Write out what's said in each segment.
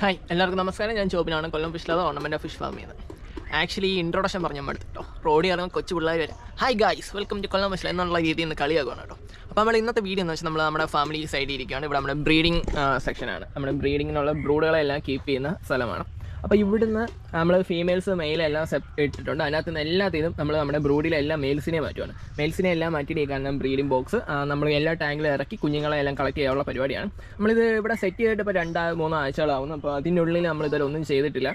Hi എല്ലാവർക്കും നമസ്കാരം. ഞാൻ ജോബിനാണ്. Kollam fish love ornament fish ഫാമിൽ നിന്ന് ആക്ച്വലി ഈ ഇൻട്രൊഡക്ഷൻ പറഞ്ഞാൽ നമ്മൾ കേട്ടോ റോഡിൽ ഇറങ്ങുന്ന കൊച്ചു പിള്ളേർ വരെ. Hi guys welcome to Kollam fish എന്നുള്ള രീതിയിൽ നിന്ന് കളിയാക്കുകയാണ് കേട്ടോ. അപ്പോൾ നമ്മൾ ഇന്നത്തെ വീഡിയോ എന്ന് വെച്ചാൽ നമ്മൾ നമ്മുടെ ഫാമിലി സൈഡിൽ ഇരിക്കുകയാണ്. ഇവിടെ നമ്മുടെ ബ്രീഡിംഗ് സെക്ഷനാണ് നമ്മുടെ ബ്രീഡിങ്ങിനുള്ള ബ്രൂഡുകളെല്ലാം കീപ്പ് ചെയ്യുന്ന സ്ഥലമാണ്. അപ്പോൾ ഇവിടുന്ന് നമ്മൾ ഫീമെയിൽസ് മെയിലെല്ലാം സെപ് ഇട്ടിട്ടുണ്ട്. അതിനകത്ത് നിന്ന് എല്ലാത്തിനും നമ്മൾ നമ്മുടെ ബ്രൂഡിലെല്ലാം മെയിൽസിനെ മാറ്റുവാണ്. മെയിൽസിനെ എല്ലാം മാറ്റിയിട്ട് കാരണം ബ്രീഡിംഗ് ബോക്സ് നമ്മൾ എല്ലാ ടാങ്കിലും ഇറക്കി കുഞ്ഞുങ്ങളെ എല്ലാം കളക്ട് ചെയ്യാനുള്ള പരിപാടിയാണ്. നമ്മളിത് ഇവിടെ സെറ്റ് ചെയ്തിട്ട് ഇപ്പോൾ രണ്ടാ മൂന്നോ ആഴ്ചകളാവുന്നു. അപ്പോൾ അതിനുള്ളിൽ നമ്മൾ ഇതുവരെ ഒന്നും ചെയ്തിട്ടില്ല.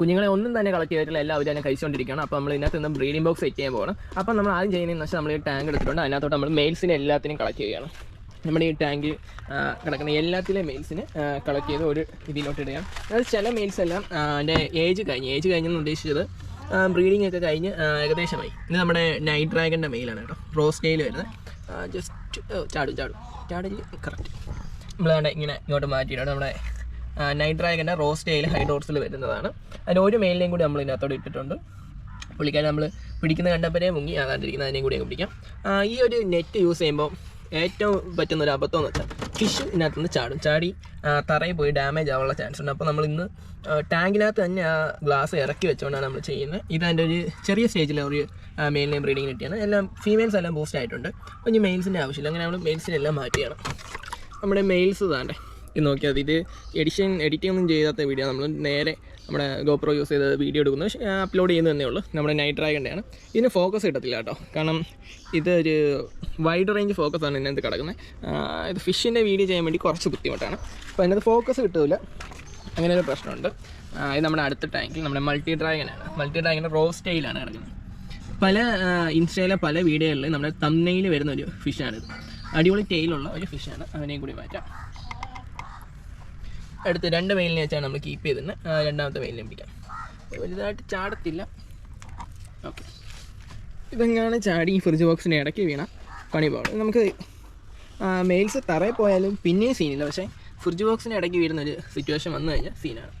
കുഞ്ഞുങ്ങളെ ഒന്നും തന്നെ കളക്ട് ചെയ്തിട്ടില്ല. എല്ലാം അവർ തന്നെ കഴിച്ചുകൊണ്ടിരിക്കുകയാണ് അപ്പോൾ നമ്മൾ ഇതിനകത്ത് നിന്ന് ബ്രീഡിംഗ് ബോക്സ് സെറ്റ് ചെയ്യാൻ പോകണം അപ്പോൾ നമ്മൾ ആദ്യം ചെയ്യുന്നതെന്ന് വെച്ചാൽ നമ്മൾ ഈ ടാങ്ക് എടുത്തിട്ടുണ്ട്. അതിനകത്തോട്ട് നമ്മൾ മെയിൽസിനെ എല്ലാത്തിനും കളക്ട് ചെയ്യുകയാണ്. നമ്മുടെ ഈ ടാങ്കിൽ കിടക്കുന്ന എല്ലാത്തിലെ മെയിൽസിന് കളക്ട് ചെയ്ത് ഒരു ഇതിലോട്ട് ഇടുക അത് ചില മെയിൽസ് എല്ലാം എന്റെ ഏജ് കഴിഞ്ഞ് ഏജ് കഴിഞ്ഞെന്ന് ഉദ്ദേശിച്ചത് ബ്രീഡിംഗ് ഒക്കെ കഴിഞ്ഞ് ഏകദേശമായി. ഇത് നമ്മുടെ നൈറ്റ് ഡ്രാഗന്റെ മെയിലാണ് കേട്ടോ. റോസ് സ്കെയിൽ വരുന്നത്. ജസ്റ്റ് ചാടും ചാടും. ചാടിൽ കറക്റ്റ് നമ്മൾ ഇങ്ങനെ ഇങ്ങോട്ട് മാറ്റിയിട്ടാണ് നമ്മുടെ നൈറ്റ് ഡ്രാഗന്റെ റോസ് സ്കെയിൽ ഹൈഡോർസിൽ വരുന്നതാണ്. അതിന് ഒരു മെയിലിനെയും കൂടി നമ്മൾ ഇതിനകത്തോട് ഇട്ടിട്ടുണ്ട്. പുള്ളിക്കാരൻ നമ്മൾ പിടിക്കുന്ന കണ്ടപ്പനെ മുങ്ങി. ആകാണ്ടിരിക്കുന്ന അതിനെയും കൂടി അങ്ങ് പിടിക്കാം. ഈ ഒരു നെറ്റ് യൂസ് ചെയ്യുമ്പോൾ ഏറ്റവും പറ്റുന്ന ഒരു അബദ്ധം എന്ന് വെച്ചാൽ ഫിഷ് ഇതിനകത്ത് നിന്ന് ചാടും ചാടി തറയിൽ പോയി ഡാമേജ് ആവാനുള്ള ചാൻസ് ഉണ്ട്. അപ്പോൾ നമ്മൾ ഇന്ന് ടാങ്കിനകത്ത് തന്നെ ആ ഗ്ലാസ് ഇറക്കി വെച്ചുകൊണ്ടാണ് നമ്മൾ ചെയ്യുന്നത്. ഇത് അതിന്റെ ഒരു ചെറിയ സ്റ്റേജിൽ ഒരു മെയിലിനെ ബ്രീഡിങ് കിട്ടിയാണ്. എല്ലാം ഫീമെയിൽസ് എല്ലാം ബൂസ്റ്റ് ആയിട്ടുണ്ട്. അപ്പോൾ ഇനി മെയിൽസിന്റെ ആവശ്യമില്ല. അങ്ങനെ നമ്മൾ മെയിൽസിനെല്ലാം മാറ്റിയാണ് നമ്മുടെ മെയിൽസ് താണ്ടേ ഇത് നോക്കിയാൽ മതി. ഇത് എഡിഷൻ എഡിറ്റിംഗ് ഒന്നും ചെയ്യാത്ത വീഡിയോ നമ്മൾ നേരെ നമ്മുടെ ഗോപ്രോ യൂസ് ചെയ്ത് വീഡിയോ എടുക്കുന്നു. അപ്ലോഡ് ചെയ്യുന്നതന്നെ ഉള്ളൂ. നമ്മുടെ നൈറ്റ് ഡ്രാഗന്റെയാണ് ഇതിന് ഫോക്കസ് കിട്ടത്തില്ല കേട്ടോ. കാരണം ഇതൊരു വൈഡ് റേഞ്ച് ഫോക്കസാണ് ഇതിനകത്ത് കിടക്കുന്നത്. ഇത് ഫിഷിന്റെ വീഡിയോ ചെയ്യാൻ വേണ്ടി കുറച്ച് ബുദ്ധിമുട്ടാണ്. അപ്പോൾ അതിനകത്ത് ഫോക്കസ് കിട്ടില്ല അങ്ങനെ ഒരു പ്രശ്നമുണ്ട്. ഇത് നമ്മുടെ അടുത്ത ടാങ്കിൽ നമ്മുടെ മൾട്ടി ഡ്രാഗനാണ് മൾട്ടി ഡ്രാഗന്റെ റോ സ്റ്റൈലാണ് കിടക്കുന്നത്. പല ഇൻസ്റ്റയിലെ പല വീഡിയോകളിൽ നമ്മുടെ തമ്മയിൽ വരുന്ന ഒരു ഫിഷാണിത് അടിപൊളി ടെയിലുള്ള ഒരു ഫിഷാണ് അതിനെയും കൂടി മാറ്റാം. അടുത്ത് രണ്ട് മെയിലിനെ വെച്ചാണ് നമ്മൾ കീപ്പ് ചെയ്തിരുന്നത് രണ്ടാമത്തെ മെയിലിനെ പിടിക്കാം. വലുതായിട്ട് ചാടത്തില്ല. ഓക്കെ ഇതെങ്ങാണ് ചാടി ഈ ഫ്രിഡ്ജ് ബോക്സിന്റെ ഇടയ്ക്ക് വീണ പണി പോകണം നമുക്ക് മെയിൽസ് തറയിൽ പോയാലും പിന്നെയും സീനില്ല പക്ഷേ ഫ്രിഡ്ജ് ബോക്സിന്റെ ഇടയ്ക്ക് വീഴുന്ന ഒരു സിറ്റുവേഷൻ വന്നു കഴിഞ്ഞാൽ സീനാണ്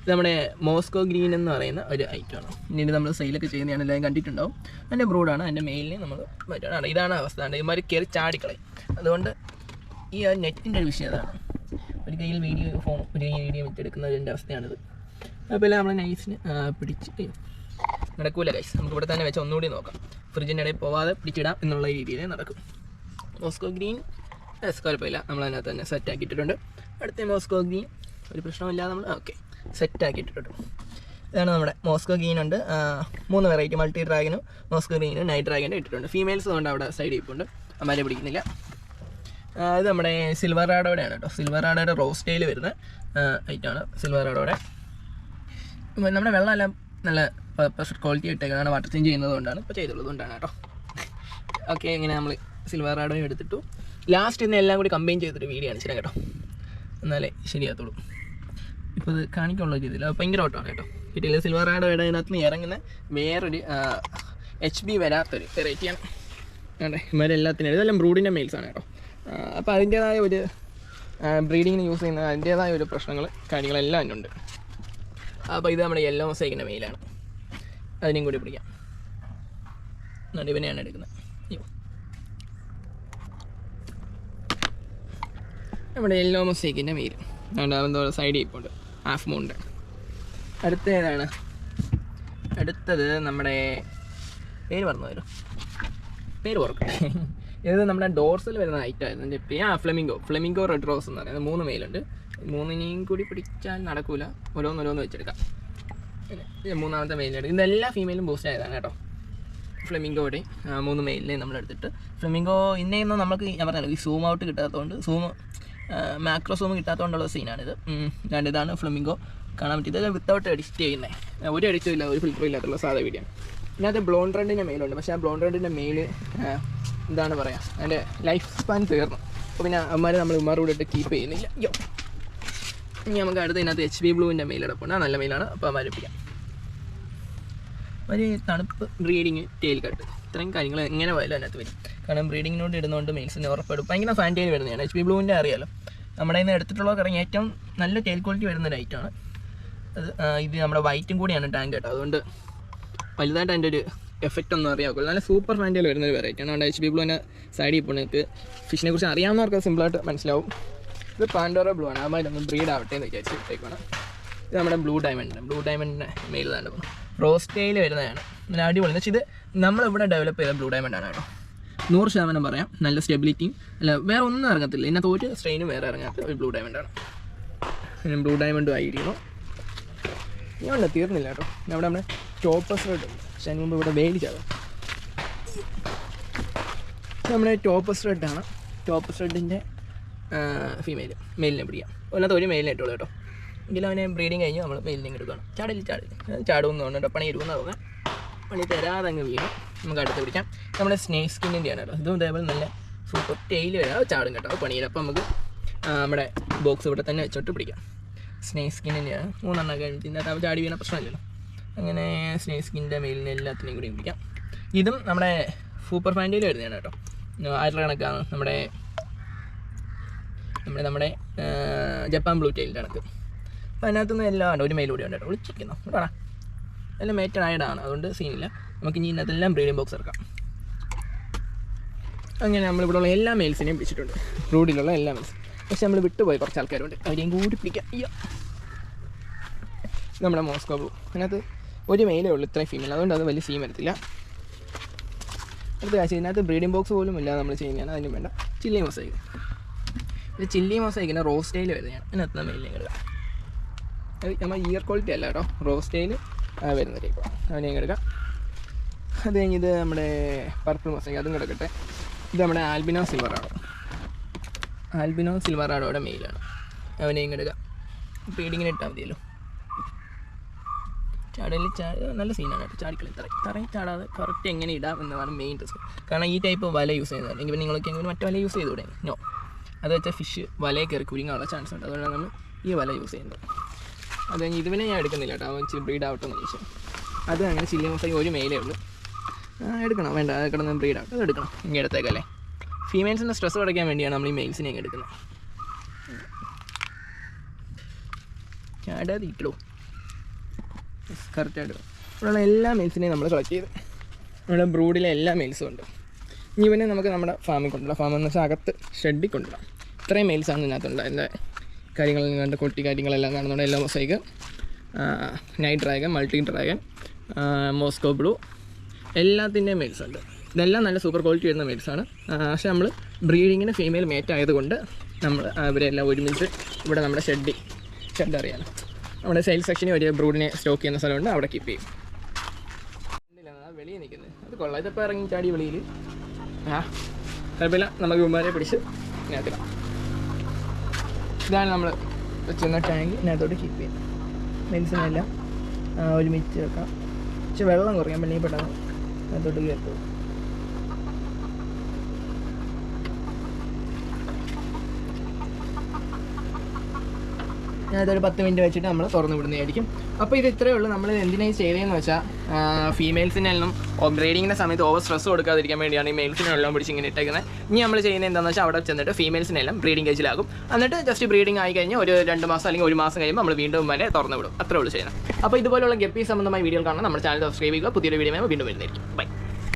ഇത് നമ്മുടെ മോസ്കോ ഗ്രീൻ എന്ന് പറയുന്ന ഒരു ഐറ്റമാണ് ഇനി നമ്മൾ സെയിലൊക്കെ ചെയ്യുന്നതാണ്. എല്ലാവരും കണ്ടിട്ടുണ്ടാവും. അതിന്റെ ബ്രൂഡാണ് അതിന്റെ മെയിലിനെ നമ്മൾ മറ്റാണ് ഇതാണ് അവസ്ഥ. ഇതുമാതിരി കയറി ചാടിക്കളയും. അതുകൊണ്ട് ഈ നെറ്റിന്റെ ഒരു വിഷയം അതാണ്. ഒരു കയ്യിൽ വീഡിയോ ഫോൺ ഒരു കയ്യിൽ വീഡിയോ വെച്ചെടുക്കുന്നതിന്റെ അവസ്ഥയാണിത്. അപ്പോൾ എല്ലാം നമ്മൾ നൈസിന് പിടിച്ച് നടക്കൂല ഗൈസ് നമുക്ക് ഇവിടെ തന്നെ വെച്ച് ഒന്നുകൂടി നോക്കാം. ഫ്രിഡ്ജിന്റെ ഇടയിൽ പോവാതെ പിടിച്ചിടാം എന്നുള്ള രീതിയിൽ നടക്കും. Moscow green. യെസ് കുഴപ്പമില്ല. നമ്മൾ അതിനകത്ത് തന്നെ സെറ്റ് ആക്കിയിട്ടുണ്ട് അടുത്ത മോസ്കോ ഗ്രീൻ. ഒരു പ്രശ്നമില്ലാതെ നമ്മൾ ഓക്കെ സെറ്റ് ആക്കിയിട്ടുണ്ട് ഇതാണ് നമ്മുടെ മോസ്കോ ഗ്രീൻ ഉണ്ട്. മൂന്ന് വെറൈറ്റി മൾട്ടി ഡ്രാഗനും മോസ്കോ ഗ്രീനും നൈറ്റ് ഡ്രാഗനും ഇട്ടിട്ടുണ്ട്. ഫീമെയിൽസ് കൊണ്ട് അവിടെ സൈഡ് ഇരിപ്പുണ്ട് അമ്മാരെ പിടിക്കുന്നില്ല. ഇത് നമ്മുടെ സിൽവർ റാഡോടെയാണ് കേട്ടോ. സിൽവർ റാഡോയുടെ റോസ്റ്റയിൽ വരുന്ന ഐറ്റമാണ് സിൽവർ റാഡോടെ നമ്മുടെ വെള്ളമെല്ലാം നല്ല പെർഫെക്റ്റ് ക്വാളിറ്റി ഇട്ടേക്കാണ് വാട്ടർ ചേഞ്ച് ചെയ്യുന്നത് കൊണ്ടാണ് ഇപ്പോൾ ചെയ്തുള്ളത് കൊണ്ടാണ് കേട്ടോ. ഓക്കെ ഇങ്ങനെ നമ്മൾ സിൽവർ റാഡോ എടുത്തിട്ടു. ലാസ്റ്റ് ഇന്ന് എല്ലാം കൂടി കമ്പൈൻ ചെയ്തിട്ട് വീഡിയോ കാണിച്ചിരാം കേട്ടോ. എന്നാലേ ശരിയാത്തുള്ളൂ ഇപ്പോൾ ഇത് കാണിക്കാനുള്ള രീതിയിൽ ഭയങ്കര ഓട്ടമാണ് കേട്ടോ. കിട്ടിയില്ല സിൽവർ ആഡോയുടെ അതിനകത്ത് നിന്ന് ഇറങ്ങുന്ന വേറൊരു എച്ച് ബി വരാത്തൊരു വെറൈറ്റിയാണ് വേണ്ടേ ഇവരെല്ലാത്തിനും ഇതെല്ലാം ബ്രൂഡിന്റെ മെയിൽസാണ് കേട്ടോ. അപ്പോൾ അതിന്റേതായ ഒരു ബ്രീഡിങ്ങിന് യൂസ് ചെയ്യുന്ന അതിന്റേതായ ഒരു പ്രശ്നങ്ങൾ കാര്യങ്ങളെല്ലാം അതിനുണ്ട്. അപ്പോൾ ഇത് നമ്മുടെ യെല്ലോ മൊസൈക്കിന്റെ മെയിലാണ് അതിനെയും കൂടി പിടിക്കാം. നടുവിനെയാണ് എടുക്കുന്നത്. നമ്മുടെ യെല്ലോ മൊസൈക്കിന്റെ മെയിൽ അതുകൊണ്ട് സൈഡ് സൈഡിൽ ഇപ്പോൾ ഉണ്ട് ഹാഫ് മൂണ്ട് അടുത്ത ഏതാണ് അടുത്തത് നമ്മുടെ പേര് പറഞ്ഞു തരും പേര് ഓർക്കട്ടെ. ഇത് നമ്മുടെ ഡോർസിൽ വരുന്ന ഐറ്റം ആയിരുന്നു. എന്റെ പേര് ആ ഫ്ലെമിംഗോ ഫ്ലെമിംഗോ റെഡ് റോസ് എന്ന് പറയുന്നത്. മൂന്ന് മെയിലുണ്ട് മൂന്നിനെയും കൂടി പിടിച്ചാൽ നടക്കൂല. ഓരോന്നോരോന്ന് വെച്ചെടുക്കാം. മൂന്നാമത്തെ മെയിലുണ്ട് ഇതെല്ലാം ഫീമെയിലും ബൂസ്റ്റ് ആയതാണ് കേട്ടോ. ഫ്ലെമിംഗോയുടെ മൂന്ന് മെയിലിനെ നമ്മൾ എടുത്തിട്ട്. ഫ്ലെമിംഗോ ഇന്നേന്ന് നമുക്ക് ഞാൻ പറഞ്ഞല്ലോ ഈ സൂം ഔട്ട് കിട്ടാത്തതുകൊണ്ട് സൂം മാക്രോ സൂം കിട്ടാത്തതുകൊണ്ടുള്ള സീനാണിത് രണ്ടിതാണ് ഫ്ലെമിംഗോ കാണാൻ പറ്റിയത് ഇതെല്ലാം വിത്തൗട്ട് എഡിറ്റ് ചെയ്യുന്നത് ഒരു എഡിറ്റും ഇല്ല ഒരു ഫിൽറ്ററും ഇല്ലാത്തുള്ള സാധാ വീഡിയോ ഇതിനകത്ത് ബ്ലോൺ റെഡിന്റെ മെയിലുണ്ട് പക്ഷേ ആ ബ്ലോൺ റെഡിന്റെ മെയിൽ എന്താണ് പറയുക അതിന്റെ ലൈഫ് സ്പാൻ തീർന്നു. അപ്പോൾ പിന്നെ അമ്മമാരെ നമ്മൾ ഉമ്മാർ കൂടെ ഇട്ട് കീപ്പ് ചെയ്യുന്നില്ല. യോ ഇനി നമുക്ക് അടുത്ത് ഇതിനകത്ത് എച്ച് ബി ബ്ലൂവിന്റെ മെയിൽ എടുപ്പുണ്ട് നല്ല മെയിലാണ് അപ്പോൾ അമ്മമാരിപ്പിക്കാം ഒരു തണുപ്പ് ബ്രീഡിങ് ടെയിൽ കട്ട് ഇത്രയും കാര്യങ്ങൾ എങ്ങനെ പോയാലും അതിനകത്ത് വരും. കാരണം ബ്രീഡിങ്ങിനോട് ഇടുന്നതുകൊണ്ട് മെയിൽസിന് ഉറപ്പെടും. ഭയങ്കര ഫാൻ ടെയിൽ വരുന്നതാണ്. എച്ച് ബി ബ്ലൂവിന്റെ അറിയാലോ. നമ്മുടെ ഇന്ന് എടുത്തിട്ടുള്ള കറങ്ങി ഏറ്റവും നല്ല ടെയിൽ ക്വാളിറ്റി വരുന്ന ഒരു ഐറ്റമാണ് അത് ഇത് നമ്മുടെ വൈറ്റും കൂടിയാണ് ടാങ്ക് കേട്ടോ അതുകൊണ്ട് വലുതായിട്ട് അതിന്റെ ഒരു എഫക്റ്റ് ഒന്നും അറിയാം നല്ല സൂപ്പർ ഫാന്റിയിൽ വരുന്ന ഒരു വെറൈറ്റിയാണ് ആണ്. എച്ച് ബി ബ്ലൂവിന്റെ സൈഡിൽ ഇപ്പോൾ നിങ്ങൾക്ക് ഫിഷിനെ കുറിച്ച് അറിയാവുന്നവർക്ക് സിമ്പിളായിട്ട് മനസ്സിലാവും. ഇത് പാൻഡോറ ബ്ലൂ ആണ്. അതായത് നമ്മൾ ബ്രീഡ് ആവട്ടെ എന്ന് വിചാരിച്ച് ഇട്ടേക്കാണ് ഇത് നമ്മുടെ ബ്ലൂ ഡയമണ്ട് ബ്ലൂ ഡയമണ്ടിന്റെ മെയിൽ തന്നെ റോസ്റ്റേയിൽ വരുന്നതാണ്. നല്ല അടിപൊളി. എന്ന് ഇത് നമ്മളിവിടെ ഡെവലപ്പ് ചെയ്ത ബ്ലൂ ഡയമണ്ട് ആണ് കേട്ടോ. നൂറ് ശതമാനം പറയാം. നല്ല സ്റ്റെബിലിറ്റിയും അല്ല വേറെ ഒന്നും ഇറങ്ങത്തില്ല. ഇതിനകത്ത് ഒരു സ്ട്രെയിനും വേറെ ഇറങ്ങാത്ത ഒരു ബ്ലൂ ഡയമണ്ട് ആണ്. പിന്നെ ബ്ലൂ ഡയമണ്ടും ആയിരിക്കുന്നു ഞാൻ തീർന്നില്ല കേട്ടോ. അവിടെ നമ്മുടെ ടോപ്പസ് റെഡ് പക്ഷെ മുമ്പ് ഇവിടെ വേലിച്ചാണ് നമ്മുടെ ടോപ്പസ് സ്ട്രെഡാണ് ആണ്. ടോപ്പസ് റെഡിന്റെ ഫീമെയിൽ മെയിലിനെ പിടിക്കാം. ഒന്നാമത്തെ ഒരു മെയിലിനെ ഇട്ടുള്ളൂ കേട്ടോ. എങ്കിലും അവനെ ബ്രീഡിങ് കഴിഞ്ഞ് നമ്മൾ മെയിലിനെ എടുക്കണം ചാടില്ല ചാടി ചാടുമെന്ന് തോന്നുന്നുണ്ട്. പണി ഇരുന്ന് തോന്നുന്നത് പണി തരാതെ അങ്ങ് വീഴും. നമുക്ക് അടുത്ത് പിടിക്കാം. നമ്മുടെ സ്നേക്ക് സ്കിന്നിന്റെ ആണ് കേട്ടോ. ഇതും ഇതേപോലെ നല്ല സൂപ്പർ ടെയിൽ വരാം ചാടും കേട്ടോ. പണിയിൽ അപ്പം നമുക്ക് നമ്മുടെ ബോക്സ് ഇവിടെ തന്നെ വെച്ചോട്ട് പിടിക്കാം. സ്നേക്ക് സ്കിന്നിന്റെയാണ് മൂന്നെണ്ണം കഴിഞ്ഞിട്ട് ഇതിനകത്ത് ചാടി വീണ പ്രശ്നമില്ലല്ലോ. അങ്ങനെ സ്നേ സ്കിന്റെ മെയിലിനെ എല്ലാത്തിനെയും കൂടി പിടിക്കാം ഇതും നമ്മുടെ സൂപ്പർ ഫാന്റിയിൽ വരുന്നതാണ് കേട്ടോ. ആയിരത്തി കണക്കാണ് നമ്മുടെ നമ്മുടെ നമ്മുടെ ജപ്പാൻ ബ്ലൂ ടൈലിന്റെ കണക്ക്. അപ്പോൾ അതിനകത്തുനിന്ന് എല്ലാം ഉണ്ട്. ഒരു മെയിൽ കൂടി ഉണ്ട് കേട്ടോ. വിളിച്ചിരിക്കുന്നു. കേട്ടോ എല്ലാം മേറ്റഡ് ആയതാണ് അതുകൊണ്ട് സീനില്ല നമുക്ക് ഇനി ഇതിനകത്തെല്ലാം ബ്രീഡിംഗ് ബോക്സ് ഇറക്കാം. അങ്ങനെ നമ്മളിവിടെ ഉള്ള എല്ലാ മെയിൽസിനെയും പിടിച്ചിട്ടുണ്ട്. റോഡിലുള്ള എല്ലാ മെയിൽസും പക്ഷെ നമ്മൾ വിട്ടുപോയി കുറച്ച് ആൾക്കാരുണ്ട്. അവരെയും കൂടി പിടിക്കാം. അയ്യോ. നമ്മുടെ മോസ്കോ ബ്ലൂ. അതിനകത്ത് ഒരു മെയിലേ ഉള്ളൂ ഇത്രയും ഫീമെയിൽ അതുകൊണ്ട് അത് വലിയ സീൻ വരത്തില്ല അടുത്ത കാഴ്ച ഇതിനകത്ത് ബ്രീഡിംഗ് ബോക്സ് പോലും ഇല്ല നമ്മൾ ചെയ്യുന്നതാണ്. അതിന് വേണ്ട. ചില്ലി മൊസൈക്ക് ഇത് ചില്ലി മൊസൈക്കിന് റോസ് സ്റ്റൈൽ വരുന്നതാണ്. മെയിലിനെ എടുക്കാം അത് നമ്മൾ ഇയർ ക്വാളിറ്റി അല്ല കേട്ടോ. റോസ് സ്റ്റൈൽ വരുന്ന ടൈപ്പ് അതിനെ എടുക്കാം അത് കഴിഞ്ഞ് ഇത് നമ്മുടെ പർപ്പിൾ മൊസൈക്ക് അതും കിടക്കട്ടെ. ഇത് നമ്മുടെ ആൽബിനോ സിൽവർ ആണ്. ആൽബിനോ സിൽവർ സിൽവറാഡോയുടെ മെയിലാണ് അവനെയും എടുക്കാം ബ്രീഡിങ്ങിന് ഇട്ടാൽ മതിയല്ലോ. ചാടലിൽ ചാടി നല്ല സീനാണ് കേട്ടോ ചാടിക്കളി. തറയും തറയും ചാടാതെ കറക്റ്റ് എങ്ങനെ ഇടാം എന്നതാണ് മെയിൻ റിസ്ക് കാരണം ഈ ടൈപ്പ് വല യൂസ് ചെയ്യുന്നത് അല്ലെങ്കിൽ നിങ്ങളൊക്കെ എങ്ങനെ മറ്റു വല യൂസ് ചെയ്തുകൂടെ നോ അത് വെച്ചാൽ ഫിഷ് വലയിൽ കയറി കുരുങ്ങാനുള്ള ചാൻസ് ഉണ്ട്. അതുകൊണ്ടാണ് നമ്മൾ ഈ വല യൂസ് ചെയ്യുന്നത്. അത് കഴിഞ്ഞ് ഇതുവരെ ഞാൻ എടുക്കുന്നില്ല കേട്ടോ. ഇച്ചിരി ബ്രീഡ് ആവട്ടെ എന്ന് ചോദിച്ചു അത് അങ്ങനെ ചില്ലി മൊത്തം ഒരു മെയിലേ ഉള്ളൂ. എടുക്കണം. വേണ്ട കിടന്ന് ബ്രീഡ് ആവട്ടെ അത് എടുക്കണം. ഇങ്ങനെ എടുത്തേക്കല്ലേ ഫീമെയിൽസിന്റെ സ്ട്രെസ് കുറയ്ക്കാൻ വേണ്ടിയാണ് നമ്മൾ ഈ മെയിൽസിനെ എടുക്കുന്നത്. ചാടാതെ ഇട്ടു കറക്റ്റായിട്ട് ഇവിടെയുള്ള എല്ലാ മെയിൽസിനെയും നമ്മൾ കളക്ട് ചെയ്ത്. ഇവിടെ ബ്രൂഡിലെ എല്ലാ മെയിൽസും ഉണ്ട്. ഇനി ഇവനെ നമുക്ക് നമ്മുടെ ഫാമിൽ കൊണ്ടുവരാം. ഫാം എന്ന് വെച്ചാൽ അകത്ത് ഷെഡിൽ കൊണ്ടുവരാം. ഇത്രയും മെയിൽസാണ് ഇതിനകത്തുണ്ട്. എന്റെ കാര്യങ്ങളിൽ കണ്ട് കൊട്ടി കാര്യങ്ങളെല്ലാം കാണുന്നുണ്ട്. എല്ലാ mosaic night dragon multi dragon Moscow blue എല്ലാത്തിന്റെയും മെയിൽസ് ഉണ്ട്. ഇതെല്ലാം നല്ല സൂപ്പർ ക്വാളിറ്റി വരുന്ന മെയിൽസാണ് പക്ഷേ നമ്മൾ ബ്രീഡിങ്ങിന് ഫീമെയിൽ മേറ്റ് ആയതുകൊണ്ട് നമ്മൾ അവരെല്ലാം ഒരുമിച്ച് ഇവിടെ നമ്മുടെ ഷെഡിൽ ഷെഡ് അറിയാലോ. നമ്മുടെ സെയിൽ സെക്ഷനിൽ ഒരു ബ്രൂഡിനെ സ്റ്റോക്ക് ചെയ്യുന്ന സ്ഥലമുണ്ട്. അവിടെ കീപ്പ് ചെയ്യും. വെളിയിൽ നിൽക്കുന്നത്. അത് കൊള്ളാം. ഇതിപ്പോൾ ഇറങ്ങി ചാടി വെളിയിൽ. ആ കുഴപ്പമില്ല. നമുക്ക് ഉമ്മാരെ പിടിച്ച് ഇതിനകത്തിടാം ഇതാണ് നമ്മൾ വെച്ചിരുന്ന ടാങ്ക് ഇതിനകത്തോട്ട് കീപ്പ് ചെയ്യാം. മെൻസിനെല്ലാം ഒരുമിച്ച് വെക്കാം. പക്ഷെ വെള്ളം കുറയ്ക്കാൻ പറ്റില്ല. പെട്ടെന്ന് അതിനകത്തോട്ട് കയറി ഞാനതൊരു പത്ത് മിനിറ്റ് വെച്ചിട്ട് നമ്മൾ തുറന്നു വിടുന്നതായിരിക്കും. അപ്പോൾ ഇത് ഇത്രയേ ഉള്ളൂ. നമ്മൾ എന്തിനായി ചെയ്തതെന്ന് വെച്ചാൽ ഫീമെയിൽസിനെല്ലാം ബ്രീഡിങ്ങിന്റെ സമയത്ത് ഓവർ സ്ട്രെസ് കൊടുക്കാതിരിക്കാൻ വേണ്ടിയാണ് ഈ മെയിൽസിനെല്ലാം പിടിച്ച് ഇങ്ങനെ ഇട്ടേക്കുന്നത് ഇനി നമ്മൾ ചെയ്യുന്നത് എന്താണെന്ന് വെച്ചാൽ അവിടെ ചെന്നിട്ട് ഫീമെയിൽസിനെല്ലാം ബ്രീഡിംഗ് കേജിലാകും എന്നിട്ട് ജസ്റ്റ് ബ്രീഡിംഗ് ആയി കഴിഞ്ഞാൽ ഒരു രണ്ട് മാസം അല്ലെങ്കിൽ ഒരു മാസം കഴിയുമ്പോൾ നമ്മൾ വീണ്ടും വരെ തുറന്നു വിടും. അത്രേ ഉള്ളൂ ചെയ്യുന്നത്. അപ്പോൾ ഇതുപോലുള്ള ഗപ്പി സംബന്ധമായ വീഡിയോ കാണാൻ നമ്മുടെ ചാനൽ സബ്സ്ക്രൈബ് ചെയ്യുക. പുതിയൊരു വീഡിയോ വീണ്ടും വരുന്നതായിരിക്കും. ബൈ